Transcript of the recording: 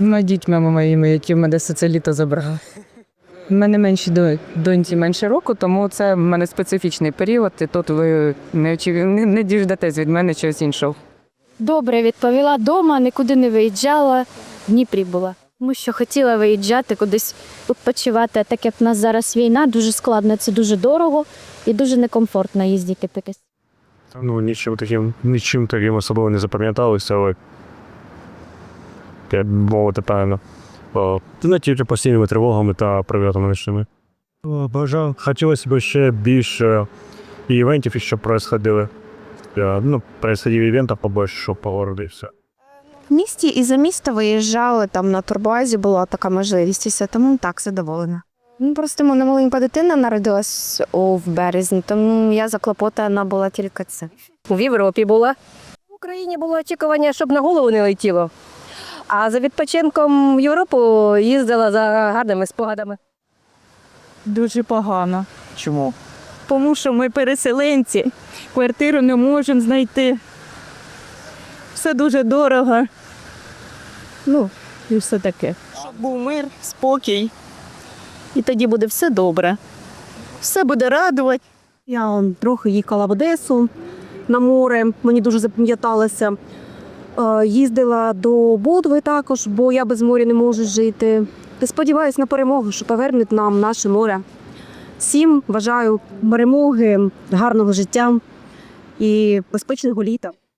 Ну, дітьми моїми, які в мене все це літо забрали. У мене менші доньці менше року, тому це в мене специфічний період, і тут ви не, очі... не, не діждетесь від мене чогось іншого. Добре відповіла вдома, нікуди не виїжджала, в Дніпрі була. Тому що хотіла виїжджати кудись відпочивати, так як в нас зараз війна, дуже складно, це дуже дорого і дуже некомфортно їздити кудись. Ну, нічим таким, нічим таким особливо не запам'яталося, але як мовити правильно. Тільки постійними тривогами та прильотами нічними. О, Бажав, хотілося б ще більше івентів, що происходили. Ну, происходив івентів побольше, щоб по городу і все. В місті і за місто виїжджали, там на турбазі була така можливість, і все, тому так задоволена. Ну, просто мене маленька дитина народилась в березні, тому я заклопотана була тільки це. В Європі була. В Україні було очікування, щоб на голову не летіло. А за відпочинком в Європу їздила за гарними спогадами. Дуже погано. Чому? Тому що ми переселенці, квартиру не можемо знайти. Все дуже дорого. Ну, і все таке. Щоб був мир, спокій. І тоді буде все добре. Все буде радувати. Я он, трохи їхала в Одесу на море, мені дуже запам'яталося. Е, Їздила до Будви також, бо я без моря не можу жити. Сподіваюсь на перемогу, що повернуть нам наше море. Всім бажаю перемоги, гарного життя і безпечного літа.